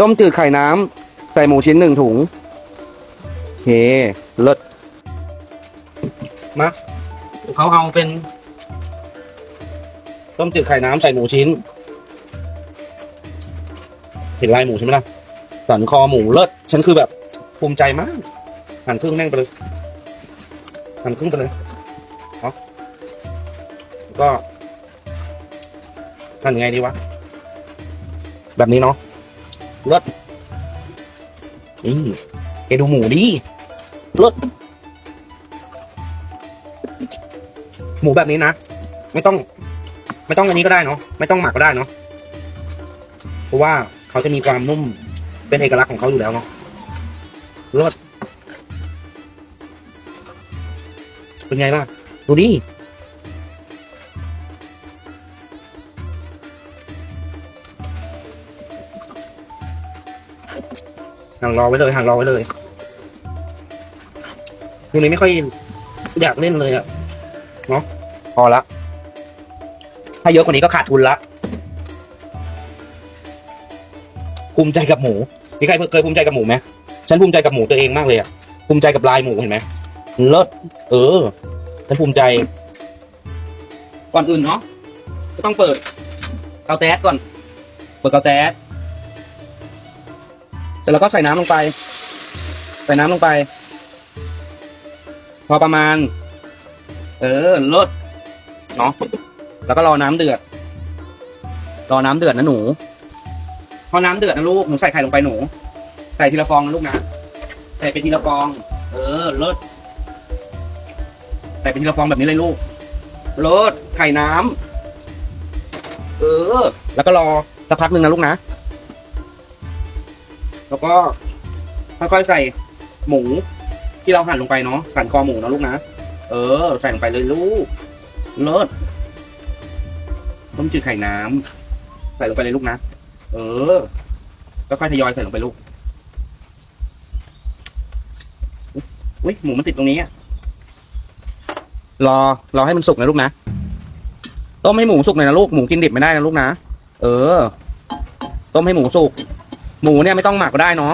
ต้มจืดไข่น้ำใส่หมูชิ้นหนึ่งถุงเคเลิศมาเขาเอาเป็น ต้มจืดไข่น้ำใส่หมูชิ้น เห็นลายหมูใช่ไหมล่ะสันคอหมูเลิศฉันคือแบบภูมิใจมากหั่นครึ่งแน่งไปเลยหั่นครึ่งไปเลยเนาะก็หั่นยังไงดีวะ แบบนี้เนาะ เลิศอืมแกดูหมูดิเลิศหมูแบบนี้นะ ไม่ต้อง ไม่ต้องอันนี้ก็ได้เนาะไม่ต้องหมักก็ได้เนาะเพราะว่าเขาจะมีความนุ่มเป็นเอกลักษณ์ของเขาอยู่แล้วเนาะรสเป็นไงบ้างดูดิ ห่างรอไว้เลยห่างรอไว้เลยตรงนี้ไม่ค่อยอยากเล่นเลยอะเนาะพอละถ้าเยอะกว่านี้ก็ขาดทุนละภูมิใจกับหมูมีใครเคยภูมิใจกับหมูไหมฉันภูมิใจกับหมูตัวเองมากเลยอะภูมิใจกับลายหมูเห็นไหมเลิศเออฉันภูมิใจ ก่อนอื่นเนาะก็ต้องเปิดเกาแต๊สก่อน เปิดเกาแต๊ สเร็จแล้วก็ใส่น้ำลงไป ใส่น้ำลงไป พอประมาณ เออลิศเนาะแล้วก็รอน้ำเดือด รอน้ำเดือดนะหนู พอน้ำเดือดนะลูกหนูใส่ไข่ลงไปหนู ใส่ทีละฟองนะลูกนะใส่เป็นทีละฟอง เออลิศใส่เป็นทีละฟองแบบนี้เลยลูกลิศไข่น้ำเออ แล้วก็รอสักพักหนึ่งนะลูกนะ แล้วก็ค่อยๆใส่หมูที่เราหั่นลงไปเนาะสันคอหมูนะลูกนะ เออ ใส่ลงไปเลยลูก เลิศต้มจืดไข่น้ำใส่ลงไปเลยลูกนะ เออ ค่อยๆทยอยใส่ลงไปลูก อุ้ยหมูมันติดตรงนี้อะรอ รอให้มันสุกนะลูกนะ ต้มให้หมูสุกหน่อยนะลูก หมูกินดิบไม่ได้นะลูกนะ เออ ต้มให้หมูสุก หมูเนี่ยไม่ต้องหมักก็ได้เนาะ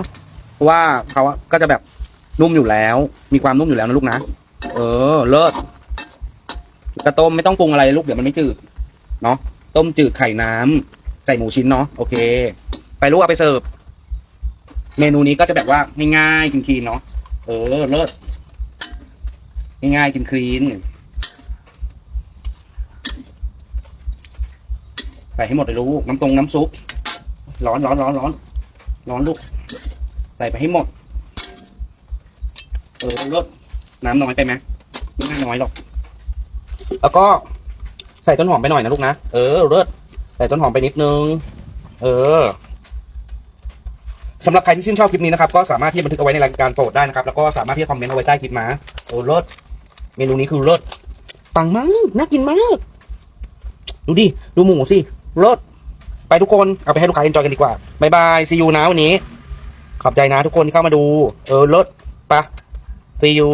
เพราะว่าเขาอะก็จะแบบนุ่มอยู่แล้ว มีความนุ่มอยู่แล้วนะลูกนะเออ เลิศกระต้มไม่ต้องปรุงอะไรลูกเดี๋ยวมันไม่จืดเนาะต้มจืดไข่น้ำใส่หมูชิ้นเนาะโอเค ไปลูกเอาไปเสิร์ฟเมนูนี้ก็จะแบบว่าง่ายๆกินคลีนๆเนาะเออ เลิศง่ายๆกินคลีนใส่ให้หมดเลยลูกน้ำตรงน้ำซุปร้อนร้อนร้อนร้อน ร้อนลูก ใส่ไปให้หมดเออลิศน้ำน้อยไปไหมไม่น่าน้อยหรอก แล้วก็ใส่ต้นหอมไปหน่อยนะลูกนะ เออเลิศใส่ต้นหอมไปนิดนึง เออสำหรับใครที่ชื่นชอบคลิปนี้นะครับ ก็สามารถที่จะบันทึกเอาไว้ในรายการโปรดได้นะครับ แล้วก็สามารถที่จะคอมเมนต์เอาไว้ใต้คลิปมาโอ้เลิศเมนูนี้คือเลิศปังมากน่ากินมาก ดูดิ ดูหมูสิเลิศ ทุกคนเอาไปให้ลูกค้าเอนจอยกันดีกว่าบายบายซีอูนะวันนี้ ขอบใจนะทุกคนที่เข้ามาดู เออเลิศปะซีอู